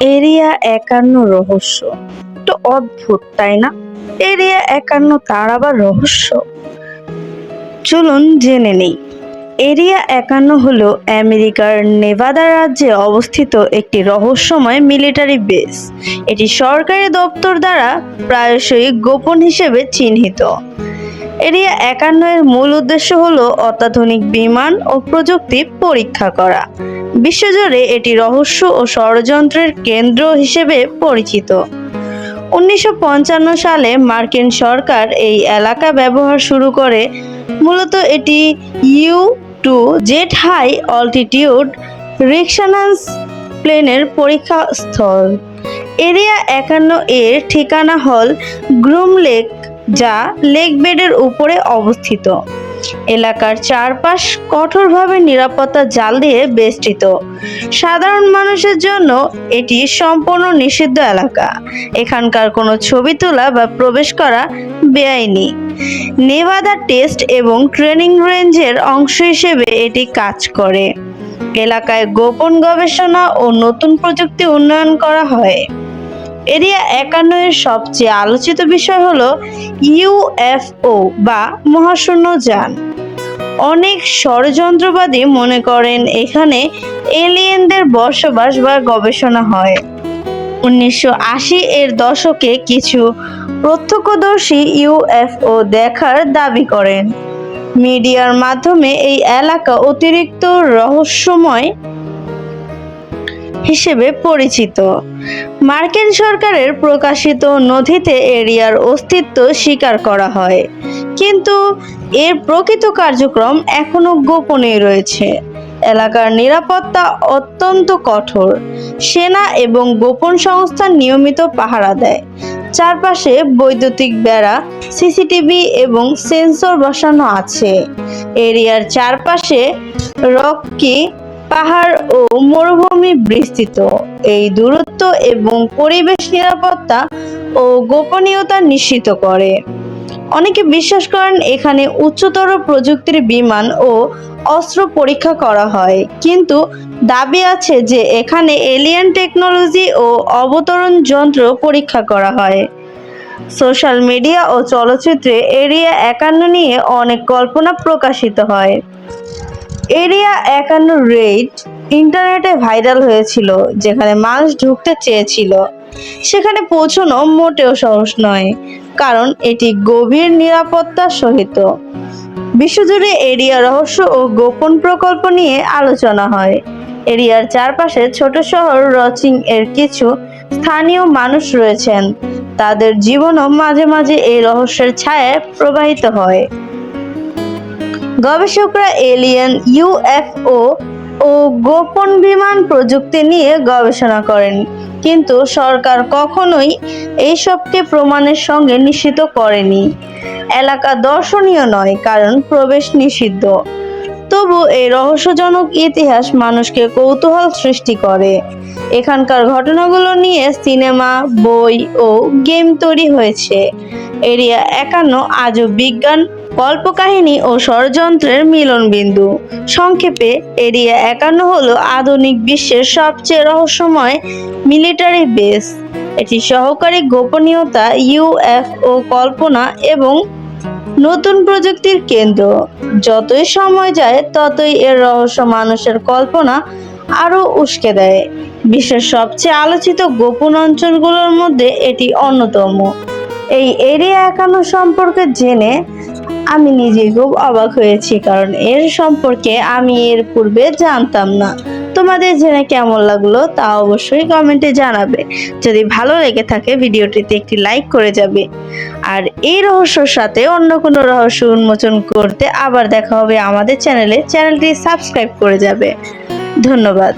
Area একান্ন রহস্য। তো অদ্ভুত, তাই না? এরিয়া একান্ন তার আবার রহস্য। চলুন জেনে নেই। এরিয়া একান্ন হল আমেরিকার নেভাদা রাজ্যে অবস্থিত একটি রহস্যময় মিলিটারি বেস। এটি সরকারি দপ্তর দ্বারা প্রায়শই গোপন হিসেবে চিহ্নিত। এরিয়া একান্ন এর মূল উদ্দেশ্য হল অত্যাধুনিক বিমান ও প্রযুক্তি পরীক্ষা করা। বিশ্বজুড়ে এটি রহস্য ও ষড়যন্ত্রের কেন্দ্র হিসেবে পরিচিত। উনিশশো পঞ্চান্ন সালে মার্কিন সরকার এই এলাকা ব্যবহার শুরু করে। মূলত এটি U two jet high altitude reconnaissance প্লেনের পরীক্ষা স্থল এরিয়া একান্ন এর ঠিকানা হল গ্রুম লেক যা লেক বেডের উপরে অবস্থিত। এলাকার চারপাশ কঠোরভাবে নিরাপত্তা জাল দিয়ে বেষ্টিত। সাধারণ মানুষের জন্য এটি সম্পূর্ণ নিষিদ্ধ এলাকা। এখানকার কোনো ছবি তোলা বা প্রবেশ করা বেআইনি। নেভাদা টেস্ট এবং ট্রেনিং রেঞ্জের অংশ হিসেবে এটি কাজ করে। এলাকায় গোপন গবেষণা ও নতুন প্রযুক্তি উন্নয়ন করা হয়। এরিয়া একান্ন এর সবচেয়ে আলোচিত বিষয় হলো ইউএফও বা মহাশূন্য যান। অনেক ষড়যন্ত্রবাদী মনে করেন এখানে এলিয়েনদের বসবাস বা গবেষণা হয়। উনিশশো আশি এর দশকে কিছু প্রত্যক্ষদর্শী ইউএফও দেখার দাবি করেন। মিডিয়ার মাধ্যমে এই এলাকা অতিরিক্ত রহস্যময় হিসেবে পরিচিত। মার্কিন সরকারের প্রকাশিত নথিতে এরিয়ার অস্তিত্ব স্বীকার করা হয়। কিন্তু এর প্রকৃত কার্যক্রম এখনও গোপনেই রয়েছে। এলাকার নিরাপত্তা অত্যন্ত কঠোর। সেনা এবং গোপন সংস্থা নিয়মিত পাহারা দেয়। চারপাশে বৈদ্যুতিক বেড়া, সিসিটিভি এবং সেন্সর বসানো আছে। এরিয়ার চারপাশে রকি পাহাড় ও মরুভূমি বিস্তৃত। এই দূরত্ব এবং পরিবেশ নিরাপত্তা ও গোপনীয়তা নিশ্চিত করে। অনেকে বিশ্বাস করেন এখানে উচ্চতর প্রযুক্তির বিমান ও অস্ত্র পরীক্ষা করা হয়। কিন্তু দাবি আছে যে এখানে এলিয়েন টেকনোলজি ও অবতরণ যন্ত্র পরীক্ষা করা হয়। সোশ্যাল মিডিয়া ও চলচ্চিত্রে এরিয়া একান্ন নিয়ে অনেক কল্পনা প্রকাশিত হয়। এরিয়া একান্ন রেড ইন্টারনেটে ভাইরাল হয়েছিল, যেখানে মানুষ ঢুকতে চেয়েছিল। সেখানে পৌঁছানো মোটেও সহজ নয়, কারণ এটি গভীর নিরাপত্তা সহিত। বিশ্বজুড়ে এরিয়া রহস্য ও গোপন প্রকল্প নিয়ে আলোচনা হয়। এরিয়ার চারপাশে ছোট শহর রচিং এর কিছু স্থানীয় মানুষ রয়েছেন। তাদের জীবনও মাঝে মাঝে এই রহস্যের ছায়ায় প্রবাহিত হয়। গবেষকরা এলিয়েন, ইউএফও ও গোপন বিমান প্রযুক্তি নিয়ে গবেষণা করেন। কিন্তু সরকার কখনোই এইসবকে প্রমাণের সঙ্গে নিশ্চিত করেনি। এলাকা দর্শনীয় নয়, কারণ প্রবেশ নিষিদ্ধ। তবু এই রহস্যজনক ইতিহাস মানুষকে কৌতূহল সৃষ্টি করে। এখানকার ঘটনাগুলো নিয়ে সিনেমা, বই ও গেম তৈরি হয়েছে। এরিয়া একান্ন আজও বিজ্ঞান, কল্পকাহিনী ও ষড়যন্ত্রের মিলনবিন্দু। সংক্ষেপে, এরিয়া একান্ন হলো আধুনিক বিশ্বের সবচেয়ে রহস্যময় মিলিটারি বেস। এটি সহকারী গোপনীয়তা, ইউএফও কল্পনা এবং নতুন প্রযুক্তির কেন্দ্র। যতই সময় যায়, ততই এর রহস্য মানুষের কল্পনা আরও উস্কে দেয়। বিশ্বের সবচেয়ে আলোচিত গোপন অঞ্চলগুলোর মধ্যে এটি অন্যতম। এই এরিয়া একান্ন সম্পর্কে জেনে আমি নিজে খুব অবাক হয়েছি, কারণ এর সম্পর্কে আমি এর পূর্বে জানতাম না। তোমাদের জেনে কেমন লাগল তা অবশ্যই কমেন্টে জানাবে। যদি ভালো লেগে থাকে ভিডিওটিতে একটি লাইক করে যাবে। আর এই রহস্যর সাথে অন্য কোনো রহস্য উন্মোচন করতে আবার দেখা হবে আমাদের চ্যানেলে চ্যানেলটি সাবস্ক্রাইব করে যাবে। ধন্যবাদ।